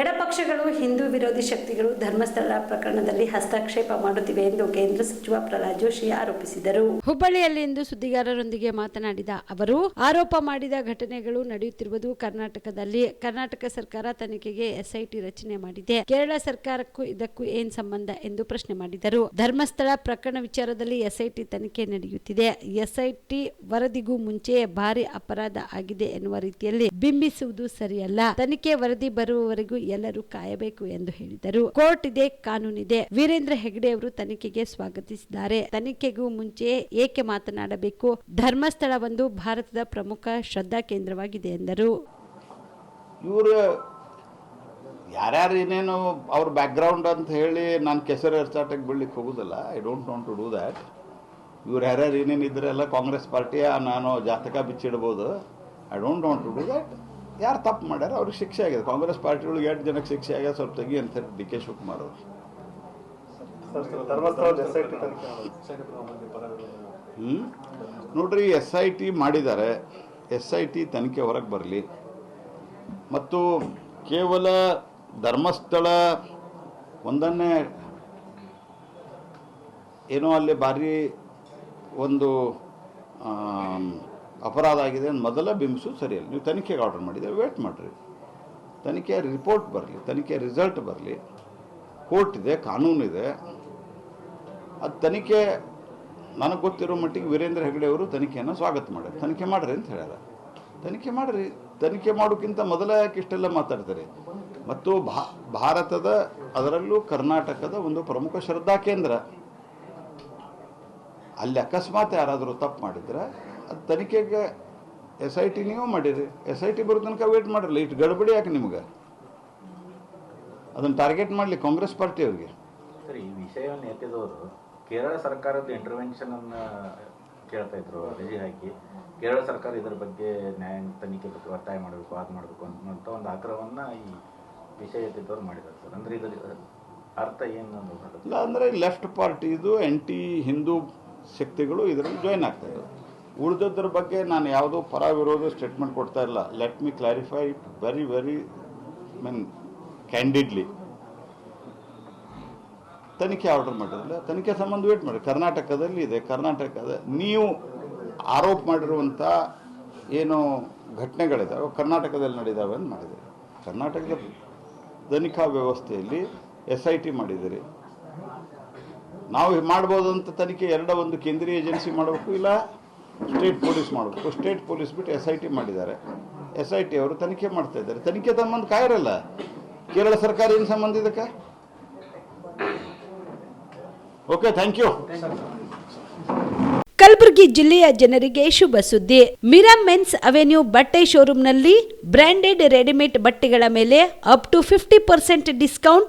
ಎಡಪಕ್ಷಗಳು ಹಿಂದೂ ವಿರೋಧಿ ಶಕ್ತಿಗಳು ಧರ್ಮಸ್ಥಳ ಪ್ರಕರಣದಲ್ಲಿ ಹಸ್ತಕ್ಷೇಪ ಮಾಡುತ್ತಿವೆ ಎಂದು ಕೇಂದ್ರ ಸಚಿವ ಪ್ರಹ್ಲಾದ್ ಜೋಶಿ ಆರೋಪಿಸಿದರು. ಹುಬ್ಬಳ್ಳಿಯಲ್ಲಿಂದು ಸುದ್ದಿಗಾರರೊಂದಿಗೆ ಮಾತನಾಡಿದ ಅವರು, ಆರೋಪ ಮಾಡಿದ ಘಟನೆಗಳು ನಡೆಯುತ್ತಿರುವುದು ಕರ್ನಾಟಕದಲ್ಲಿ. ಕರ್ನಾಟಕ ಸರ್ಕಾರ ತನಿಖೆಗೆ ಎಸ್ಐಟಿ ರಚನೆ ಮಾಡಿದೆ. ಕೇರಳ ಸರ್ಕಾರಕ್ಕೂ ಇದಕ್ಕೂ ಏನ್ ಸಂಬಂಧ ಎಂದು ಪ್ರಶ್ನೆ ಮಾಡಿದರು. ಧರ್ಮಸ್ಥಳ ಪ್ರಕರಣ ವಿಚಾರದಲ್ಲಿ ಎಸ್ಐಟಿ ತನಿಖೆ ನಡೆಯುತ್ತಿದೆ. ಎಸ್ಐಟಿ ವರದಿಗೂ ಮುಂಚೆ ಭಾರಿ ಅಪರಾಧ ಆಗಿದೆ ಎನ್ನುವ ರೀತಿಯಲ್ಲಿ ಬಿಂಬಿಸುವುದು ಸರಿಯಲ್ಲ. ತನಿಖೆ ವರದಿ ಬರುವವರೆಗೂ ಎಲ್ಲರೂ ಕಾಯಬೇಕು ಎಂದು ಹೇಳಿದರು. ಕೋರ್ಟ್ ಇದೆ ಕಾನೂನಿದೆ. ವೀರೇಂದ್ರ ಹೆಗಡೆ ಅವರು ತನಿಖೆಗೆ ಸ್ವಾಗತಿಸಿದ್ದಾರೆ. ತನಿಖೆಗೂ ಮುಂಚೆ ಏಕೆ ಮಾತನಾಡಬೇಕು? ಧರ್ಮಸ್ಥಳ ಒಂದು ಭಾರತದ ಪ್ರಮುಖ ಶ್ರದ್ಧಾ ಕೇಂದ್ರವಾಗಿದೆ ಎಂದರು. ಇವರು ಯಾರ್ಯಾರು ಏನೇನು ಅವ್ರ ಬ್ಯಾಕ್ಗ್ರೌಂಡ್ ಅಂತ ಹೇಳಿ ನಾನು ಕೆಸರು ಎರ್ಚಾಟಕ್ಕೆ ಬೀಳ್ಲಿಕ್ಕೆ ಹೋಗೋದಿಲ್ಲ. I don't want to do that ಇವ್ರು ಯಾರ್ಯಾರು ಏನೇನು ಇದ್ರೆಲ್ಲ ಕಾಂಗ್ರೆಸ್ ಪಾರ್ಟಿಯ ನಾನು ಜಾತಕ ಬಿಚ್ಚಿಡ್ಬೋದು. I don't want to do that ಯಾರು ತಪ್ಪು ಮಾಡ್ಯಾರ? ಅವ್ರಿಗೆ ಶಿಕ್ಷೆ ಆಗಿದೆ. ಕಾಂಗ್ರೆಸ್ ಪಾರ್ಟಿ ಒಳಗೆ ಎಷ್ಟು ಜನಕ್ಕೆ ಶಿಕ್ಷೆ ಆಗ್ಯದ ಸ್ವಲ್ಪ ತೆಗಿ ಅಂತ ಹೇಳಿ ಡಿ ಕೆ ಶಿವಕುಮಾರ್ ಅವರು. ಹ್ಞೂ ನೋಡ್ರಿ, ಎಸ್ ಐ ಟಿ ಮಾಡಿದ್ದಾರೆ. ಎಸ್ ಐ ಟಿ ತನಿಖೆ ಹೊರಗೆ ಬರಲಿ. ಮತ್ತು ಕೇವಲ ಧರ್ಮಸ್ಥಳ ಒಂದನ್ನೇ ಏನೋ ಅಲ್ಲಿ ಭಾರಿ ಒಂದು ಅಪರಾಧ ಆಗಿದೆ ಮೊದಲ ಬಿಂಬಿಸು ಸರಿಯಲ್ಲ. ನೀವು ತನಿಖೆಗೆ ಆರ್ಡರ್ ಮಾಡಿದೆ ವೇಟ್ ಮಾಡಿರಿ. ತನಿಖೆ ರಿಪೋರ್ಟ್ ಬರಲಿ ತನಿಖೆ ರಿಸಲ್ಟ್ ಬರಲಿ. ಕೋರ್ಟ್ ಇದೆ ಕಾನೂನಿದೆ ಅದು ತನಿಖೆ, ನನಗೆ ಗೊತ್ತಿರೋ ಮಟ್ಟಿಗೆ ವೀರೇಂದ್ರ ಹೆಗಡೆ ಅವರು ತನಿಖೆಯನ್ನು ಸ್ವಾಗತ ಮಾಡ್ಯಾರ. ತನಿಖೆ ಮಾಡ್ರಿ ಅಂತ ಹೇಳ್ಯಾರ. ತನಿಖೆ ಮಾಡ್ರಿ. ತನಿಖೆ ಮಾಡೋಕ್ಕಿಂತ ಮೊದಲ ಯಾಕೆ ಇಷ್ಟೆಲ್ಲ ಮಾತಾಡ್ತಾರೆ? ಮತ್ತು ಭಾರತದ, ಅದರಲ್ಲೂ ಕರ್ನಾಟಕದ ಒಂದು ಪ್ರಮುಖ ಶ್ರದ್ಧಾ ಕೇಂದ್ರ. ಅಲ್ಲಿ ಅಕಸ್ಮಾತ್ ಯಾರಾದರೂ ತಪ್ಪು ಮಾಡಿದ್ರೆ ತನಿಖೆಗೆ ಎಸ್ ಐ ಟಿ ನೀವು ಮಾಡಿರಿ. ಎಸ್ ಐ ಟಿ ಬರೋ ತನಕ ವೇಟ್ ಮಾಡಿರಲ್ಲ. ಇಷ್ಟು ಗಡಬಡಿ ಯಾಕೆ ನಿಮ್ಗೆ? ಅದನ್ನು ಟಾರ್ಗೆಟ್ ಮಾಡಲಿ ಕಾಂಗ್ರೆಸ್ ಪಾರ್ಟಿಯವ್ರಿಗೆ ಸರ್ ಈ ವಿಷಯವನ್ನು ಎತ್ತಿದವರು ಕೇರಳ ಸರ್ಕಾರದ ಇಂಟರ್ವೆನ್ಷನ್ ಅನ್ನು ಕೇಳ್ತಾ ಇದ್ರು ಅರ್ಜಿ ಹಾಕಿ. ಕೇರಳ ಸರ್ಕಾರ ಇದರ ಬಗ್ಗೆ ನ್ಯಾಯ ತನಿಖೆ ಬಗ್ಗೆ ಒತ್ತಾಯ ಮಾಡಬೇಕು ಅದು ಮಾಡಬೇಕು ಅಂತ ಒಂದು ಆಗ್ರಹವನ್ನ ಈ ವಿಷಯ ಎತ್ತಿದವರು ಮಾಡಿದ್ದಾರೆ ಸರ್. ಅಂದ್ರೆ ಇದರ ಅರ್ಥ ಏನು ಇಲ್ಲ ಅಂದರೆ ಲೆಫ್ಟ್ ಪಾರ್ಟಿದು ಆ್ಯಂಟಿ ಹಿಂದೂ ಶಕ್ತಿಗಳು ಇದರಲ್ಲಿ ಜಾಯ್ನ್ ಆಗ್ತಾ ಇದ್ದಾರೆ ಉಳಿದದ್ರ ಬಗ್ಗೆ ನಾನು ಯಾವುದೋ ಪರ ವಿರೋಧ ಸ್ಟೇಟ್ಮೆಂಟ್ ಕೊಡ್ತಾ ಇಲ್ಲ. Let me clarify very very mean candidly ತನಿಖೆ ಆರ್ಡರ್ ಮಾಡಿರಲ್ಲ ತನಿಖೆ ಸಂಬಂಧ ವೇಟ್ ಮಾಡಿ. ಕರ್ನಾಟಕದಲ್ಲಿ ಇದೆ, ಕರ್ನಾಟಕದ, ನೀವು ಆರೋಪ ಮಾಡಿರುವಂಥ ಏನು ಘಟನೆಗಳಿದಾವೆ ಕರ್ನಾಟಕದಲ್ಲಿ ನಡೆದಾವೆ ಅಂತ ಮಾಡಿದೆ ಕರ್ನಾಟಕದ ತನಿಖಾ ವ್ಯವಸ್ಥೆಯಲ್ಲಿ ಎಸ್ ಐ ಟಿ ಮಾಡಿದ್ದೀರಿ. ನಾವು ಮಾಡ್ಬೋದಂತ ತನಿಖೆ ಎರಡ ಒಂದು ಕೇಂದ್ರೀಯ ಏಜೆನ್ಸಿ ಮಾಡಬೇಕು, ಇಲ್ಲ ಸ್ಟೇಟ್ ಪೊಲೀಸ್ ಮಾಡಬೇಕು. ಸ್ಟೇಟ್ ಪೊಲೀಸ್ ಬಿಟ್ಟು ಎಸ್ ಐ ಟಿ ಮಾಡಿದ್ದಾರೆ. ಎಸ್ ಐ ಟಿ ಅವರು ತನಿಖೆ ಮಾಡ್ತಾ ಇದ್ದಾರೆ. ತನಿಖೆ ಸಂಬಂಧ ಕಾಯಿರಲ್ಲ. ಕೇರಳ ಸರ್ಕಾರ ಏನು ಸಂಬಂಧ ಇದಕ್ಕೆ? ಓಕೆ ಥ್ಯಾಂಕ್ ಯು ಕಲಬುರಗಿ ಜಿಲ್ಲೆಯ ಜನರಿಗೆ ಶುಭ ಸುದ್ದಿ. ಮಿರಾ ಮೆನ್ಸ್ ಅವೆನ್ಯೂ ಬಟ್ಟೆ ಶೋರೂಮ್ನಲ್ಲಿ ಬ್ರಾಂಡೆಡ್ ರೆಡಿಮೇಡ್ ಬಟ್ಟೆಗಳ ಮೇಲೆ up to fifty percent discount